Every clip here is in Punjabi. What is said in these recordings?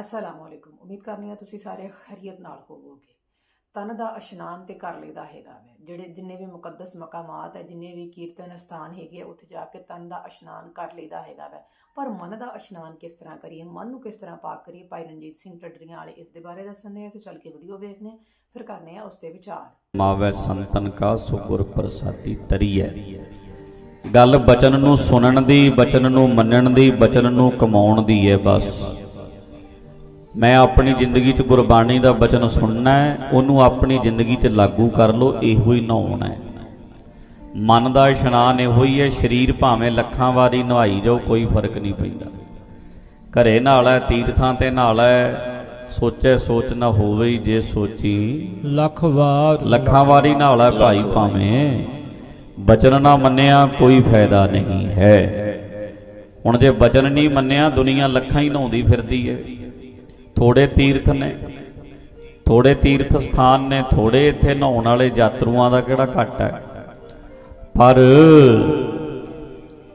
ਅਸਲਾਮ ਵਾਲੇਕੁਮ ਉਮੀਦ ਕਰਨੀ ਆ ਤੁਸੀਂ ਸਾਰੇ ਖੈਰੀਅਤ ਨਾਲ ਹੋਵੋਗੇ। ਤਨ ਦਾ ਇਸ਼ਨਾਨ ਤੇ ਕਰ ਲਈਦਾ ਹੈਗਾ ਵੇ। ਜਿਹੜੇ ਜਿੰਨੇ ਵੀ ਮੁਕੱਦਸ ਮਕਾਮਾਤ ਹੈ ਜਿੰਨੇ ਵੀ ਕੀਰਤਨ ਸਥਾਨ ਹੈਗੇ ਆ, ਉੱਥੇ ਜਾ ਕੇ ਤਨ ਦਾ ਇਸ਼ਨਾਨ ਕਰ ਲਈਦਾ ਹੈਗਾ ਵੇ। ਪਰ ਮਨ ਦਾ ਇਸ਼ਨਾਨ ਕਿਸ ਤਰ੍ਹਾਂ ਕਰੀਏ? ਮਨ ਨੂੰ ਕਿਸ ਤਰ੍ਹਾਂ ਪਾਕ ਕਰੀਏ? ਭਾਈ ਰਣਜੀਤ ਸਿੰਘ ਟੱਡਰੀਆਂ ਵਾਲੇ ਇਸ ਦੇ ਬਾਰੇ ਦੱਸਣਦੇ ਆ। ਅਸੀਂ ਚੱਲ ਕੇ ਵੀਡੀਓ ਵੇਖਦੇ ਹਾਂ। ਫਿਰ ਕਰਨੇ ਆ ਉਸ ਤੇ ਵਿਚਾਰ। ਮਾਵੈ ਸੰਤਨ ਕਾ ਸੁਗੁਰ ਪ੍ਰਸਾਦੀ ਤਰੀਐ। ਗੱਲ ਬਚਨ ਨੂੰ ਸੁਣਨ ਦੀ ਬਚਨ ਨੂੰ ਮੰਨਣ ਦੀ ਬਚਨ ਨੂੰ ਕਮਾਉਣ ਦੀ ਹੈ ਬਸ। ਮੈਂ ਆਪਣੀ ਜ਼ਿੰਦਗੀ 'ਚ ਗੁਰਬਾਣੀ ਦਾ ਬਚਨ ਸੁਣਨਾ ਹੈ ਉਹਨੂੰ ਆਪਣੀ ਜ਼ਿੰਦਗੀ 'ਚ ਲਾਗੂ ਕਰ ਲਓ ਇਹੋ ਹੀ ਨਹਾਉਣਾ ਹੈ। ਮਨ ਦਾ ਇਸ਼ਨਾਨ ਇਹੋ ਹੀ ਹੈ ਸਰੀਰ ਭਾਵੇਂ ਲੱਖਾਂ ਵਾਰੀ ਨਹਾਈ ਜਾਓ ਕੋਈ ਫ਼ਰਕ ਨਹੀਂ ਪੈਂਦਾ। ਘਰੇ ਨਾਲ ਹੈ ਤੀਰਥਾਂ ਤੇ ਨਾਲ ਹੈ ਸੋਚੇ ਸੋਚ ਨਾ ਹੋਵੇ ਜੇ ਸੋਚੀ। ਲੱਖ ਵਾਰ ਲੱਖਾਂ ਵਾਰੀ ਨਾਲ ਭਾਈ ਭਾਵੇਂ। ਬਚਨ ਨਾ ਮੰਨਿਆ ਕੋਈ ਫਾਇਦਾ ਨਹੀਂ ਹੈ। ਹੁਣ ਜੇ ਬਚਨ ਨਹੀਂ ਮੰਨਿਆ ਦੁਨੀਆ ਲੱਖਾਂ ਹੀ ਨਹਾਉਂਦੀ ਫਿਰਦੀ ਹੈ। ਥੋੜੇ ਤੀਰਥ ਨੇ। ਥੋੜੇ ਤੀਰਥ ਸਥਾਨ ਨੇ, ਥੋੜੇ ਇੱਥੇ ਨਹਾਉਣ ਵਾਲੇ ਯਾਤਰੂਆਂ ਦਾ ਕਿਹੜਾ ਘੱਟ ਹੈ। ਪਰ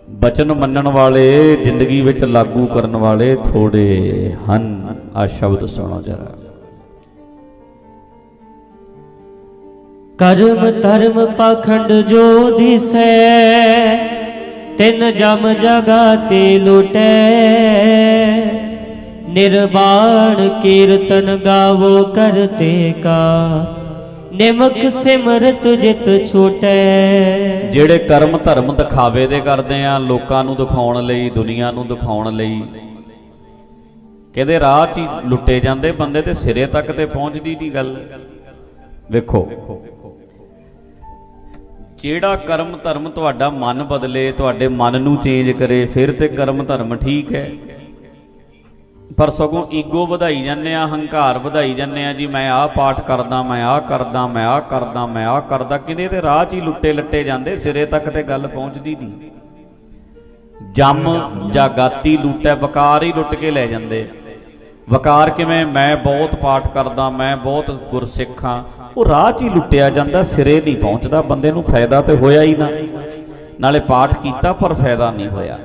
ਬਚਨ ਮੰਨਣ ਵਾਲੇ, ਜ਼ਿੰਦਗੀ ਵਿੱਚ ਲਾਗੂ ਕਰਨ ਵਾਲੇ ਥੋੜੇ ਹਨ, ਆ ਸ਼ਬਦ ਸੁਣੋ ਜਰਾ। ਕਰਮ ਧਰਮ ਪਾਖੰਡ ਜੋ ਦਿਸੈ, ਤਿਨ ਜਮ ਜਗਾ ਤੇ ਲੁਟੈ। ਨਿਰਵਾਣ ਕੀਰਤਨ ਗਾਵੋ ਕਰਤੇ ਕਾ। ਨਿਮਕ ਸਿਮਰਤ ਜਿਤ ਛੋਟੈ। ਜਿਹੜੇ ਕਰਮ ਧਰਮ ਦਿਖਾਵੇ ਦੇ ਕਰਦੇ ਆ, ਲੋਕਾਂ ਨੂੰ ਦਿਖਾਉਣ ਲਈ, ਦੁਨੀਆ ਨੂੰ ਦਿਖਾਉਣ ਲਈ। ਕਹਿੰਦੇ ਰਾਹ 'ਚ ਹੀ ਲੁੱਟੇ ਜਾਂਦੇ ਬੰਦੇ ਤੇ ਸਿਰੇ ਤੱਕ ਤੇ ਪਹੁੰਚਦੀ ਦੀ ਗੱਲ। ਵੇਖੋ। ਜਿਹੜਾ ਕਰਮ ਧਰਮ ਤੁਹਾਡਾ ਮਨ ਬਦਲੇ, ਤੁਹਾਡੇ ਮਨ ਨੂੰ ਚੇਂਜ ਕਰੇ, ਫਿਰ ਤੇ ਕਰਮ ਧਰਮ ਠੀਕ ਹੈ। ਪਰ ਸਗੋਂ ਈਗੋ ਵਧਾਈ ਜਾਂਦੇ ਆ, ਹੰਕਾਰ ਵਧਾਈ ਜਾਂਦੇ ਆ, ਜੀ ਮੈਂ ਆਹ ਪਾਠ ਕਰਦਾ, ਮੈਂ ਆਹ ਕਰਦਾ, ਮੈਂ ਆਹ ਕਰਦਾ, ਮੈਂ ਆਹ ਕਰਦਾ ਕਿਤੇ ਤੇ ਰਾਹ 'ਚ ਹੀ ਲੁੱਟੇ ਲੱਟੇ ਜਾਂਦੇ, ਸਿਰੇ ਤੱਕ ਤੇ ਗੱਲ ਪਹੁੰਚਦੀ ਨਹੀਂ। ਜੰਮ ਜਾਂ ਗਾਤੀ ਲੁੱਟੈ, ਵਕਾਰ ਹੀ ਲੁੱਟ ਕੇ ਲੈ ਜਾਂਦੇ। ਵਕਾਰ ਕਿਵੇਂ? ਮੈਂ ਬਹੁਤ ਪਾਠ ਕਰਦਾ, ਮੈਂ ਬਹੁਤ ਗੁਰਸਿੱਖ। ਹਾਂ ਉਹ ਰਾਹ 'ਚ ਹੀ ਲੁੱਟਿਆ ਜਾਂਦਾ, ਸਿਰੇ ਨਹੀਂ ਪਹੁੰਚਦਾ, ਬੰਦੇ ਨੂੰ ਫਾਇਦਾ ਤੇ ਹੋਇਆ ਹੀ ਨਾ। ਨਾਲੇ ਪਾਠ ਕੀਤਾ, ਪਰ ਫਾਇਦਾ ਨਹੀਂ ਹੋਇਆ।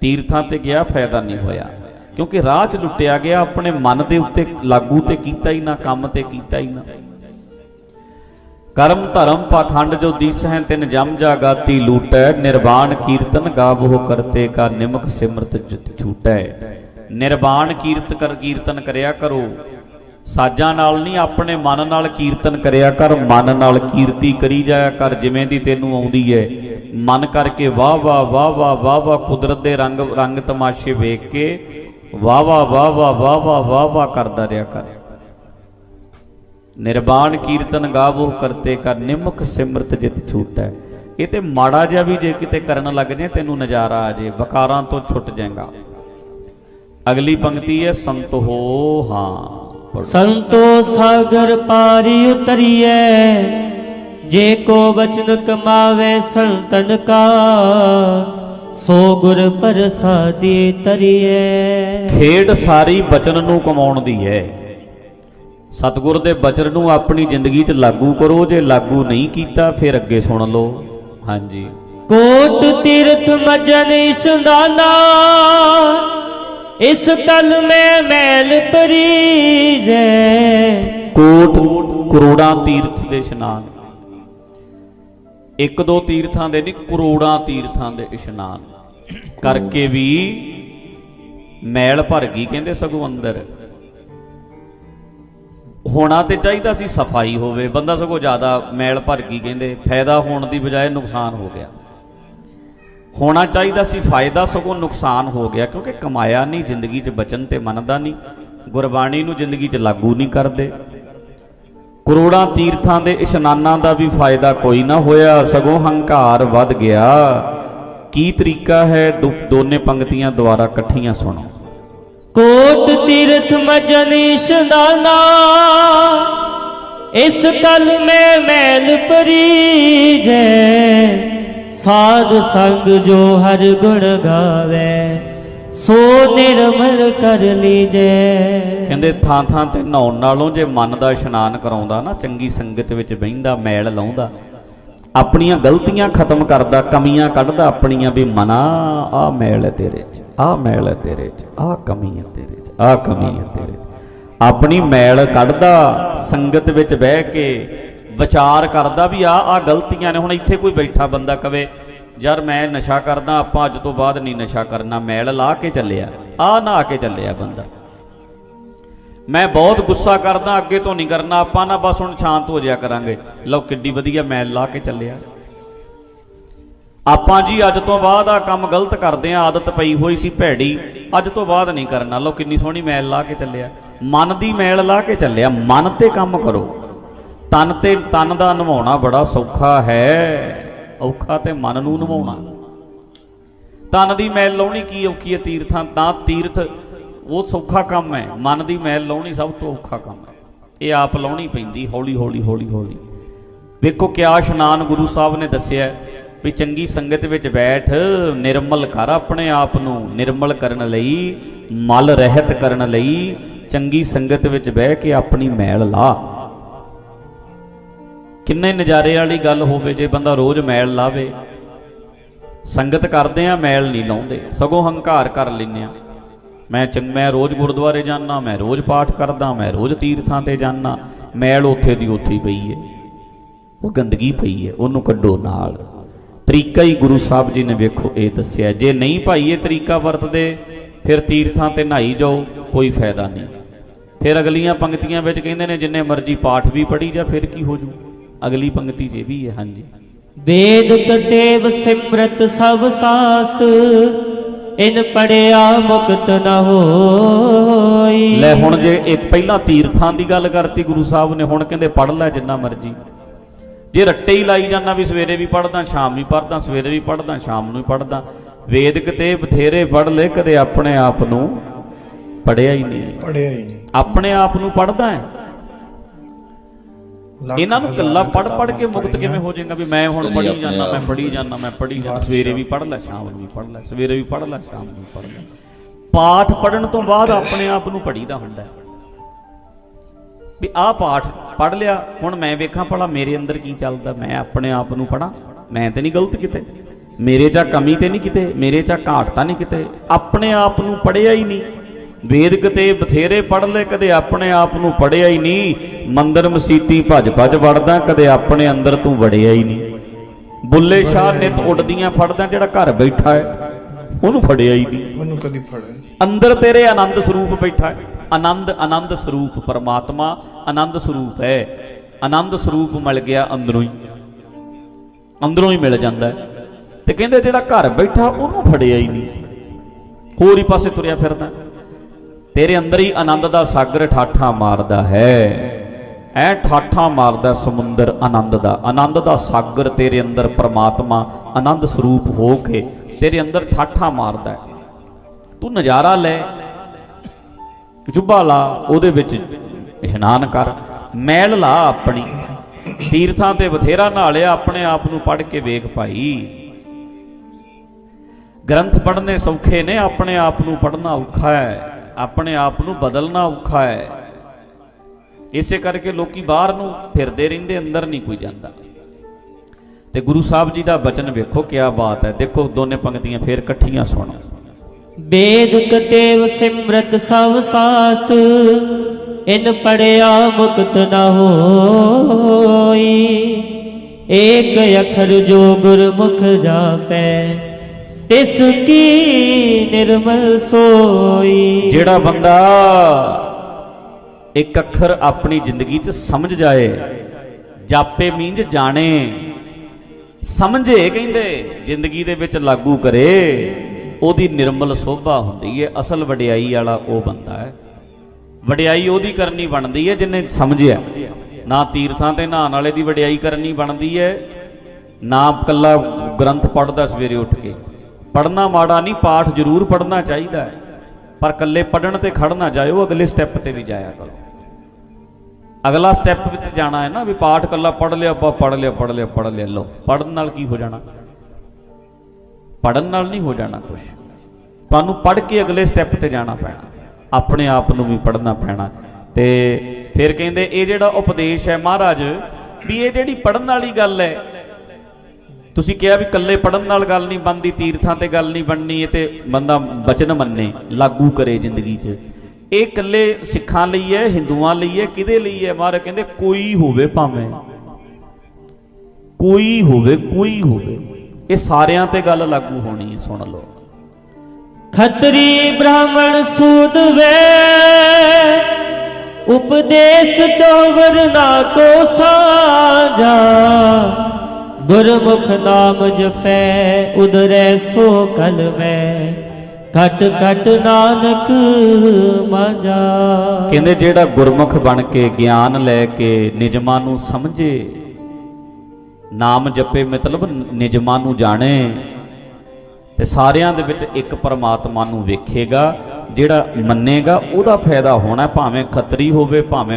ਤੀਰਥਾਂ ਤੇ ਗਿਆ, ਫਾਇਦਾ ਨਹੀਂ ਹੋਇਆ। ਕਿਉਂਕਿ ਰਾਹ 'ਚ ਲੁੱਟਿਆ ਗਿਆ, ਆਪਣੇ ਮਨ ਦੇ ਉੱਤੇ ਲਾਗੂ ਤੇ ਕੀਤਾ ਹੀ ਨਾ, ਕੰਮ ਤੇ ਕੀਤਾ ਹੀ ਨਾ। ਕਰਮ ਧਰਮ ਪਾਖੰਡ ਜੋ ਦੀਸ ਹੈ, ਤਿਨ ਜਮ ਜਾਗਾਤੀ ਲੂਟੈ, ਨਿਰਵਾਣ ਕੀਰਤਨ ਗਾਵੋ ਕਰਤੇ ਕਾ, ਨਿਮਕ ਸਿਮਰਤ ਜਿਤ ਛੂਟੈ। ਨਿਰਵਾਣ ਕੀਰਤ ਕਰ, ਕੀਰਤਨ ਕਰਿਆ ਕਰੋ। ਸਾਜਾਂ ਨਾਲ ਨਹੀਂ, ਆਪਣੇ ਮਨ ਨਾਲ ਕੀਰਤਨ ਕਰਿਆ ਕਰ, ਮਨ ਨਾਲ ਕੀਰਤੀ ਕਰੀ ਜਾਇਆ ਕਰ, ਜਿਵੇਂ ਦੀ ਤੈਨੂੰ ਆਉਂਦੀ ਹੈ ਮਨ ਕਰਕੇ ਵਾਹ ਵਾਹ ਵਾਹ ਵਾਹ ਵਾਹ ਵਾਹ ਕੁਦਰਤ ਦੇ ਰੰਗ ਰੰਗ ਤਮਾਸ਼ੇ ਵੇਖ ਕੇ ਵਾਵਾ ਵਾਵਾ ਵਾਵਾ ਵਾਵਾ ਕਰਦਾ ਰਿਹਾ ਕਰ। ਨਿਰਵਾਣ ਕੀਰਤਨ ਗਾਵੋ ਕਰਤੇ ਕਰ ਨਿਮਕ ਸਿਮਰਤ ਜਿਤ ਛੂਟੈ। ਇਹ ਤੇ ਮਾੜਾ ਜਿਹਾ ਵੀ ਜੇ ਕਿਤੇ ਕਰਨ ਲੱਗ ਜੇ, ਤੈਨੂੰ ਨਜ਼ਾਰਾ ਆ ਜੇ, ਵਕਾਰਾਂ ਤੋਂ ਛੁੱਟ ਜਾਏਗਾ। ਅਗਲੀ ਪੰਕਤੀ ਹੈ, ਸੰਤ ਹੋ ਹਾਂ ਸੰਤੋ ਸਾਗਰ ਪਾਰੀ ਉਤਰੀਐ, ਜੇ ਕੋ ਬਚਨ ਕਮਾਵੇ ਸੰਤਨ ਕਾ। ਸੋ ਗੁਰ ਪ੍ਰਸਾਦੀ ਤਰੀਐ ਖੇਡ ਸਾਰੀ ਬਚਨ ਨੂੰ ਕਮਾਉਣ ਦੀ ਹੈ। ਸਤਿਗੁਰ ਦੇ ਬਚਨ ਨੂੰ ਆਪਣੀ ਜ਼ਿੰਦਗੀ 'ਚ ਲਾਗੂ ਕਰੋ ਜੇ ਲਾਗੂ ਨਹੀਂ ਕੀਤਾ ਫਿਰ ਅੱਗੇ ਸੁਣ ਲਓ। ਹਾਂਜੀ। ਕੋਟ ਤੀਰਥ ਮਜਨ ਇਸ਼ਨਾਨਾ ਇਸ ਕਲ ਮੈਂ ਮੈਲ ਪਰੀਜੈ। ਕੋਟ ਕਰੋੜਾਂ ਤੀਰਥ ਦੇ ਇਸ਼ਨਾਨ। ਇੱਕ ਦੋ ਤੀਰਥਾਂ ਦੇ ਨਹੀਂ, ਕਰੋੜਾਂ ਤੀਰਥਾਂ ਦੇ ਇਸ਼ਨਾਨ। ਕਰਕੇ ਵੀ ਮੈਲ ਭਰ ਗਈ ਕਹਿੰਦੇ ਸਗੋਂ ਅੰਦਰ। ਹੋਣਾ ਤੇ ਚਾਹੀਦਾ ਸੀ ਸਫ਼ਾਈ ਹੋਵੇ, ਬੰਦਾ ਸਗੋਂ ਜ਼ਿਆਦਾ ਮੈਲ ਭਰ ਗਈ ਕਹਿੰਦੇ, ਫਾਇਦਾ ਹੋਣ ਦੀ ਬਜਾਏ ਨੁਕਸਾਨ ਹੋ ਗਿਆ। ਹੋਣਾ ਚਾਹੀਦਾ ਸੀ, ਫਾਇਦਾ ਸਗੋਂ ਨੁਕਸਾਨ ਹੋ ਗਿਆ, ਕਿਉਂਕਿ ਕਮਾਇਆ ਨਹੀਂ, ਜ਼ਿੰਦਗੀ 'ਚ ਬਚਨ ਤੇ ਮੰਨਦਾ ਨਹੀਂ, ਗੁਰਬਾਣੀ ਨੂੰ ਜ਼ਿੰਦਗੀ 'ਚ ਲਾਗੂ ਨਹੀਂ ਕਰਦੇ। ਕਰੋੜਾਂ ਤੀਰਥਾਂ ਦੇ ਇਸ਼ਨਾਨਾਂ ਦਾ ਵੀ ਫਾਇਦਾ ਕੋਈ ਨਾ ਹੋਇਆ, ਸਗੋਂ ਹੰਕਾਰ ਵੱਧ ਗਿਆ। ਕੀ ਤਰੀਕਾ ਹੈ ਦੋਨੇ ਪੰਕਤੀਆਂ ਦੁਆਰਾ ਇਕੱਠੀਆਂ ਸੁਣੋ। ਕੋਟ ਤੀਰਥ ਮਜਨ ਇਸ਼ਨਾਨਾ, ਇਸ ਕਲ ਮੈਂ ਮੈਲ ਪਰੀਜੈ ਸਾਧ ਸੰਗ ਜੋ ਹਰ ਗੁਣ ਗਾਵੇ। ਸੋ ਨਿਰਮਲ ਕਰ ਲੀਜੈ। ਕਹਿੰਦੇ ਥਾਂ ਥਾਂ ਤੇ ਨਹਾਉਣ ਨਾਲੋਂ ਜੇ ਮਨ ਦਾ ਇਸ਼ਨਾਨ ਕਰਾਉਂਦਾ ਨਾ, ਚੰਗੀ ਸੰਗਤ ਵਿੱਚ ਬਹਿੰਦਾ, ਮੈਲ ਲਾਉਂਦਾ, ਆਪਣੀਆਂ ਗਲਤੀਆਂ ਖਤਮ ਕਰਦਾ, ਕਮੀਆਂ ਕੱਢਦਾ, ਆਪਣੀਆਂ ਵੀ ਮਨਾ, ਆ ਮੈਲ ਹੈ ਤੇਰੇ 'ਚ, ਆ ਮੈਲ ਹੈ ਤੇਰੇ 'ਚ, ਆ ਕਮੀ ਹੈ ਤੇਰੇ 'ਚ, ਆ ਕਮੀ ਹੈ ਤੇਰੇ 'ਚ। ਆਪਣੀ ਮੈਲ ਕੱਢਦਾ, ਸੰਗਤ ਵਿੱਚ ਬਹਿ ਕੇ ਵਿਚਾਰ ਕਰਦਾ ਵੀ ਆ ਆ ਗਲਤੀਆਂ ਨੇ, ਹੁਣ ਇੱਥੇ ਕੋਈ ਬੈਠਾ ਬੰਦਾ ਕਵੇ ਯਾਰ ਮੈਂ ਨਸ਼ਾ ਕਰਦਾ, ਆਪਾਂ ਅੱਜ ਤੋਂ ਬਾਅਦ ਨਹੀਂ ਨਸ਼ਾ ਕਰਨਾ। ਮੈਲ ਲਾ ਕੇ ਚੱਲਿਆ, ਆ ਨਾ ਕੇ ਚੱਲਿਆ ਬੰਦਾ। ਮੈਂ ਬਹੁਤ ਗੁੱਸਾ ਕਰਦਾ, ਅੱਗੇ ਤੋਂ ਨਹੀਂ ਕਰਨਾ। ਆਪਾਂ ਨਾ ਬਸ ਹੁਣ ਸ਼ਾਂਤ ਹੋ ਜਾਇਆ ਕਰਾਂਗੇ। ਲਓ, ਕਿੱਡੀ ਵਧੀਆ ਮੈਲ ਲਾ ਕੇ ਚੱਲਿਆ। ਆਪਾਂ ਜੀ ਅੱਜ ਤੋਂ ਬਾਅਦ ਆ ਕੰਮ ਗਲਤ ਕਰਦੇ ਆ, ਆਦਤ ਪਈ ਹੋਈ ਸੀ ਭੈੜੀ। ਅੱਜ ਤੋਂ ਬਾਅਦ ਨਹੀਂ ਕਰਨਾ। ਲਓ, ਕਿੰਨੀ ਸੋਹਣੀ ਮੈਲ ਲਾ ਕੇ ਚੱਲਿਆ। ਮਨ ਦੀ ਮੈਲ ਲਾ ਕੇ ਚੱਲਿਆ। ਮਨ ਤੇ ਕੰਮ ਕਰੋ। ਤਨ ਤੇ ਤਨ ਦਾ ਨਿਭਾਉਣਾ ਬੜਾ ਸੌਖਾ ਹੈ। ਔਖਾ ਤੇ ਮਨ ਨੂੰ ਨਿਭਾਉਣਾ ਤਨ ਦੀ ਮੈਲ ਲਾਉਣੀ ਕੀ ਔਖੀ ਹੈ ਤੀਰਥਾਂ? ਤਾਂ ਤੀਰਥ ਉਹ ਸੌਖਾ ਕੰਮ ਹੈ। ਮਨ ਦੀ ਮੈਲ ਲਾਉਣੀ ਸਭ ਤੋਂ ਔਖਾ ਕੰਮ ਹੈ। ਇਹ ਆਪ ਲਾਉਣੀ ਪੈਂਦੀ, ਹੌਲੀ ਹੌਲੀ ਹੌਲੀ ਹੌਲੀ। ਵੇਖੋ ਕਿਆ ਇਸ਼ਨਾਨ ਗੁਰੂ ਸਾਹਿਬ ਨੇ ਦੱਸਿਆ ਵੀ ਚੰਗੀ ਸੰਗਤ ਵਿੱਚ ਬੈਠ, ਨਿਰਮਲ ਕਰ ਆਪਣੇ ਆਪ ਨੂੰ। ਨਿਰਮਲ ਕਰਨ ਲਈ, ਮਲ ਰਹਿਤ ਕਰਨ ਲਈ, ਚੰਗੀ ਸੰਗਤ ਵਿੱਚ ਬਹਿ ਕੇ ਆਪਣੀ ਮੈਲ ਲਾ। ਕਿੰਨੇ ਨਜ਼ਾਰੇ ਵਾਲੀ ਗੱਲ ਹੋਵੇ ਜੇ ਬੰਦਾ ਰੋਜ਼ ਮੈਲ ਲਾਵੇ। ਸੰਗਤ ਕਰਦੇ ਆ, ਮੈਲ ਨਹੀਂ ਲਾਉਂਦੇ। ਸਗੋਂ ਹੰਕਾਰ ਕਰ ਲੈਂਦੇ ਆ। ਮੈਂ ਚੰਗ ਮੈਂ ਰੋਜ਼ ਗੁਰਦੁਆਰੇ ਜਾਣਾ ਮੈਂ ਰੋਜ਼ ਪਾਠ ਕਰਦਾ, ਮੈਂ ਰੋਜ਼ ਤੀਰਥਾਂ ਤੇ ਜਾਣਾ ਮੈਲ ਉੱਥੇ ਦੀ ਉੱਥੇ ਪਈ ਏ। ਉਹ ਗੰਦਗੀ ਪਈ ਏ, ਉਹਨੂੰ ਕੱਢੋ ਨਾਲ। ਤਰੀਕਾ ਹੀ ਗੁਰੂ ਸਾਹਿਬ ਜੀ ਨੇ ਵੇਖੋ, ਇਹ ਦੱਸਿਆ। ਜੇ ਨਹੀਂ ਭਾਈ, ਇਹ ਤਰੀਕਾ ਵਰਤਦੇ, ਫਿਰ ਤੀਰਥਾਂ ਤੇ ਨਹਾਈ ਜਾਓ, ਕੋਈ ਫਾਇਦਾ ਨਹੀਂ। ਫਿਰ ਅਗਲੀਆਂ ਪੰਕਤੀਆਂ ਵਿੱਚ ਕਹਿੰਦੇ ਨੇ, ਜਿੰਨੇ ਮਰਜ਼ੀ ਪਾਠ ਵੀ ਪੜ੍ਹੀ ਜਾ, ਫਿਰ ਕੀ ਹੋ ਜੂ? ਅਗਲੀ ਇਹ ਵੀ ਹੈ ਹਾਂਜੀ। ਵੇਦ ਕਤੇਵ ਸਿਮਰਤ ਸਭ ਸਾਸਤ ਇਨ ਪੜਿਆ ਮੁਕਤ ਨ ਹੋਈ। ਲੈ ਹੁਣ ਜੇ ਇੱਕ ਪਹਿਲਾਂ ਤੀਰਥਾਂ ਦੀ ਗੱਲ ਕਰਤੀ ਗੁਰੂ ਸਾਹਿਬ ਨੇ ਹੁਣ ਕਹਿੰਦੇ ਪੜ੍ਹ ਲੈ ਜਿੰਨਾ ਮਰਜ਼ੀ। ਜੇ ਰੱਟੇ ਹੀ ਲਾਈ ਜਾਂਦਾ ਵੀ ਸਵੇਰੇ ਵੀ ਪੜ੍ਹਦਾ ਸ਼ਾਮ ਵੀ ਪੜ੍ਹਦਾ ਸਵੇਰੇ ਵੀ ਪੜ੍ਹਦਾ ਸ਼ਾਮ ਨੂੰ ਵੀ ਪੜ੍ਹਦਾ। ਵੇਦਕ ਤੇ ਬਥੇਰੇ ਪੜ੍ਹ ਲੈ ਕਦੇ ਆਪਣੇ ਆਪ ਨੂੰ ਪੜਿਆ ਹੀ ਨਹੀਂ। ਪੜਿਆ ਹੀ ਨਹੀਂ। ਆਪਣੇ ਆਪ ਨੂੰ ਪੜ੍ਹਦਾ ਹੈ। ਇਹਨਾਂ ਨੂੰ ਕੱਲਾ ਪੜ੍ਹ ਪੜ੍ਹ ਕੇ ਮੁਕਤ ਕਿਵੇਂ। ਹੋ ਜਾਏਗਾ ਵੀ ਮੈਂ ਹੁਣ ਆਪਣੇ ਜਾਂਦਾ ਮੈਂ ਪੜ੍ਹੀ ਜਾਂਦਾ ਮੈਂ ਪੜ੍ਹੀ ਜਾਂਦਾ। ਸਵੇਰੇ ਵੀ ਪੜ੍ਹ ਲੈ ਸ਼ਾਮ ਨੂੰ ਵੀ ਪੜ੍ਹ ਲੈ ਸਵੇਰੇ ਵੀ ਪੜ੍ਹ ਲੈ ਸ਼ਾਮ ਨੂੰ ਵੀ ਪੜ੍ਹ ਲੈ ਪਾਠ ਪੜਨ ਤੋਂ ਬਾਅਦ ਆਪਣੇ ਆਪ ਨੂੰ ਪੜੀਦਾ ਹੁੰਦਾ ਹੈ ਵੀ ਆਹ ਪਾਠ ਪੜ ਲਿਆ ਹੁਣ ਮੈਂ ਵੇਖਾਂ ਭਲਾ ਮੇਰੇ ਅੰਦਰ ਕੀ ਚੱਲਦਾ ਮੈਂ ਆਪਣੇ ਆਪ ਨੂੰ ਪੜਾਂ ਮੈਂ ਤੇ ਨਹੀਂ ਗਲਤ ਕਿਤੇ ਮੇਰੇ 'ਚ ਕਮੀ ਤੇ ਨਹੀਂ ਕਿਤੇ ਮੇਰੇ 'ਚ ਘਾਟ ਤਾਂ ਨਹੀਂ ਕਿਤੇ ਆਪਣੇ ਆਪ ਨੂੰ ਪੜਿਆ ਹੀ ਨਹੀਂ ਵੇਦਕ ਤੇ ਬਥੇਰੇ ਪੜ ਲੈ ਕਦੇ ਆਪਣੇ ਆਪ ਨੂੰ ਪੜਿਆ ਹੀ ਨਹੀਂ। ਮੰਦਰ ਮਸੀਤੀ ਭੱਜ ਭੱਜ ਵੜਦਾ ਕਦੇ ਆਪਣੇ ਅੰਦਰ ਤੂੰ ਵੜਿਆ ਹੀ ਨਹੀਂ। ਬੁੱਲੇ ਸ਼ਾਹ ਨਿਤ ਉੱਡਦੀਆਂ ਫੜਦਾ ਜਿਹੜਾ ਘਰ ਬੈਠਾ ਹੈ ਉਹਨੂੰ ਫੜਿਆ ਹੀ ਨਹੀਂ। ਉਹਨੂੰ ਕਦੀ ਫੜਿਆ। ਅੰਦਰ ਤੇਰੇ ਆਨੰਦ ਸਰੂਪ ਬੈਠਾ ਹੈ। ਆਨੰਦ ਆਨੰਦ ਸਰੂਪ ਪਰਮਾਤਮਾ ਆਨੰਦ ਸਰੂਪ ਹੈ। ਆਨੰਦ ਸਰੂਪ ਮਿਲ ਗਿਆ ਅੰਦਰੋਂ ਹੀ। ਅੰਦਰੋਂ ਹੀ ਮਿਲ ਜਾਂਦਾ ਹੈ। ਤੇ ਕਹਿੰਦੇ ਜਿਹੜਾ ਘਰ ਬੈਠਾ ਉਹਨੂੰ ਫੜਿਆ ਹੀ ਨਹੀਂ। ਹੋਰ ਹੀ ਪਾਸੇ ਤੁਰਿਆ ਫਿਰਦਾ। ਤੇਰੇ ਅੰਦਰ ਹੀ ਆਨੰਦ ਦਾ ਸਾਗਰ ਠਾਠਾ ਮਾਰਦਾ ਹੈ। ਐ ਠਾਠਾ ਮਾਰਦਾ ਸਮੁੰਦਰ ਆਨੰਦ ਦਾ। ਆਨੰਦ ਦਾ ਸਾਗਰ ਤੇਰੇ ਅੰਦਰ ਪ੍ਰਮਾਤਮਾ ਆਨੰਦ ਸਰੂਪ ਹੋ ਕੇ ਤੇਰੇ ਅੰਦਰ ਠਾਠਾ ਮਾਰਦਾ ਹੈ। ਤੂੰ ਨਜ਼ਾਰਾ ਲੈ, ਜੁੱਬਾ ਲਾ, ਉਹਦੇ ਵਿੱਚ ਇਸ਼ਨਾਨ ਕਰ, ਮੈਲ ਲਾ ਆਪਣੀ। ਤੀਰਥਾਂ ਤੇ ਬਥੇਰਾ ਨਹਾਲਿਆ, ਆਪਣੇ ਆਪ ਨੂੰ ਪੜ ਕੇ ਵੇਖ ਭਾਈ। ਗ੍ਰੰਥ ਪੜ੍ਹਨੇ ਸੌਖੇ ਨੇ, ਆਪਣੇ ਆਪ ਨੂੰ ਪੜ੍ਹਨਾ ਔਖਾ ਹੈ। ਆਪਣੇ ਆਪ ਨੂੰ ਬਦਲਣਾ ਔਖਾ ਹੈ। ਇਸੇ ਕਰਕੇ ਲੋਕੀ ਬਾਹਰ ਨੂੰ ਫਿਰਦੇ ਰਹਿੰਦੇ, ਅੰਦਰ ਨਹੀਂ ਕੋਈ ਜਾਂਦਾ। ਤੇ ਗੁਰੂ ਸਾਹਿਬ ਜੀ ਦਾ ਬਚਨ ਵੇਖੋ ਕਿਆ ਬਾਤ ਹੈ। ਦੇਖੋ, ਦੋਨੇ ਪੰਕਤੀਆਂ ਫੇਰ ਇਕੱਠੀਆਂ ਸੁਣੋ। ਵੇਦ ਕਤੇਵ ਸਿਮਰਤ ਸਭ ਸਾਸਤ, ਇਨ ਪੜਿਆ ਮੁਕਤ ਨ ਹੋਈ। ਏਕ ਅਖਰ ਜੋ ਗੁਰਮੁਖ ਜਾਪੈ ਤਿਸ ਕੀ ਨਿਰਮਲ ਸੋਈ? ਜਿਹੜਾ ਬੰਦਾ ਇੱਕ ਅੱਖਰ ਆਪਣੀ ਜ਼ਿੰਦਗੀ 'ਚ ਸਮਝ ਜਾਏ, ਜਾਪੇ ਮੀਂਜ ਜਾਣੇ, ਸਮਝੇ ਕਹਿੰਦੇ, ਜ਼ਿੰਦਗੀ ਦੇ ਵਿੱਚ ਲਾਗੂ ਕਰੇ, ਉਹਦੀ ਨਿਰਮਲ ਸੋਭਾ ਹੁੰਦੀ ਹੈ, ਅਸਲ ਵਡਿਆਈ ਵਾਲਾ ਉਹ ਬੰਦਾ ਹੈ। ਵਡਿਆਈ ਉਹਦੀ ਕਰਨੀ ਬਣਦੀ ਹੈ ਜਿਨੇ ਸਮਝਿਆ। ਨਾ ਤੀਰਥਾਂ ਤੇ ਨਹਾਉਣ ਵਾਲੇ ਦੀ ਵਡਿਆਈ ਕਰਨੀ ਬਣਦੀ ਹੈ, ਨਾ ਕੱਲਾ ਗ੍ਰੰਥ ਪੜ੍ਹਦਾ ਸਵੇਰੇ ਉੱਠ ਕੇ। ਪੜ੍ਹਨਾ ਮਾੜਾ ਨਹੀਂ, ਪਾਠ ਜ਼ਰੂਰ ਪੜ੍ਹਨਾ ਚਾਹੀਦਾ ਹੈ। ਪਰ ਇਕੱਲੇ ਪੜਨ ਤੇ ਖੜਨਾ ਜਾਇਓ, ਅਗਲੇ ਸਟੈਪ ਤੇ ਵੀ ਜਾਇਆ ਕਰੋ। ਅਗਲਾ ਸਟੈਪ ਵਿੱਚ ਜਾਣਾ ਹੈ ਨਾ, ਵੀ ਪਾਠ ਇਕੱਲਾ ਪੜ ਲਿਆ, ਆਪਾਂ ਪੜ ਲਿਆ ਪੜ ਲਿਆ ਪੜ ਲਿਆ, ਲਓ ਪੜਨ ਨਾਲ ਕੀ ਹੋ ਜਾਣਾ? ਪੜਨ ਨਾਲ ਨਹੀਂ ਹੋ ਜਾਣਾ ਕੁਝ ਤੁਹਾਨੂੰ ਪੜ ਕੇ ਅਗਲੇ ਸਟੈਪ ਤੇ ਜਾਣਾ ਪੈਣਾ। ਆਪਣੇ ਆਪ ਨੂੰ ਵੀ ਪੜਨਾ ਪੈਣਾ। ਤੇ ਫਿਰ ਕਹਿੰਦੇ, ਇਹ ਜਿਹੜਾ ਉਪਦੇਸ਼ ਹੈ ਮਹਾਰਾਜ, ਵੀ ਇਹ ਜਿਹੜੀ ਪੜਨ ਵਾਲੀ ਗੱਲ ਹੈ ਤੁਸੀਂ ਕਿਹਾ ਵੀ ਇਕੱਲੇ ਪੜਨ ਨਾਲ ਗੱਲ ਨਹੀਂ ਬਣਦੀ, ਤੀਰਥਾਂ ਤੇ ਗੱਲ ਨਹੀਂ ਬਣਨੀ ਇਹ ਤੇ ਬੰਦਾ ਬਚਨ ਮੰਨੇ, ਲਾਗੂ ਕਰੇ ਜ਼ਿੰਦਗੀ 'ਚ। ਇਹ ਇਕੱਲੇ ਸਿੱਖਾਂ ਲਈ ਹੈ, ਹਿੰਦੂਆਂ ਲਈ ਹੈ, ਕਿਹਦੇ ਲਈ ਹੈ? ਮਹਾਰਾਜ ਕਹਿੰਦੇ, ਕੋਈ ਹੋਵੇ ਭਾਵੇਂ, ਕੋਈ ਹੋਵੇ ਕੋਈ ਹੋਵੇ। ਇਹ ਸਾਰਿਆਂ ਤੇ ਗੱਲ ਲਾਗੂ ਹੋਣੀ ਹੈ, ਸੁਣ ਲਓ। ਖੱਤਰੀ ਬ੍ਰਾਹਮਣ ਸੂਦ ਵੈਸ ਉਪਦੇਸ਼ ਚੌਵਰ ਨਾ ਕੋ ਸਾਜਾ ਗੁਰਮੁਖ ਨਾਮ ਜਪੈ, ਉਦਰੈ ਸੋ ਕਲ ਮੈਂ ਕਟ ਨਾਨਕ ਮਾਂਜਾ ਕਹਿੰਦੇ ਜਿਹੜਾ ਗੁਰਮੁਖ ਬਣ ਕੇ ਗਿਆਨ ਲੈ ਕੇ ਨਿਜਮਾਂ ਨੂੰ ਸਮਝੇ, ਨਾਮ ਜਪੇ ਮਤਲਬ ਨਿਜਮਾਂ ਨੂੰ ਜਾਣੇ, ਤੇ ਸਾਰਿਆਂ ਦੇ ਵਿੱਚ ਇੱਕ ਪਰਮਾਤਮਾ ਨੂੰ ਵੇਖੇਗਾ, ਜਿਹੜਾ ਮੰਨੇਗਾ, ਉਹਦਾ ਫਾਇਦਾ ਹੋਣਾ ਭਾਵੇਂ ਖੱਤਰੀ ਹੋਵੇ, ਭਾਵੇਂ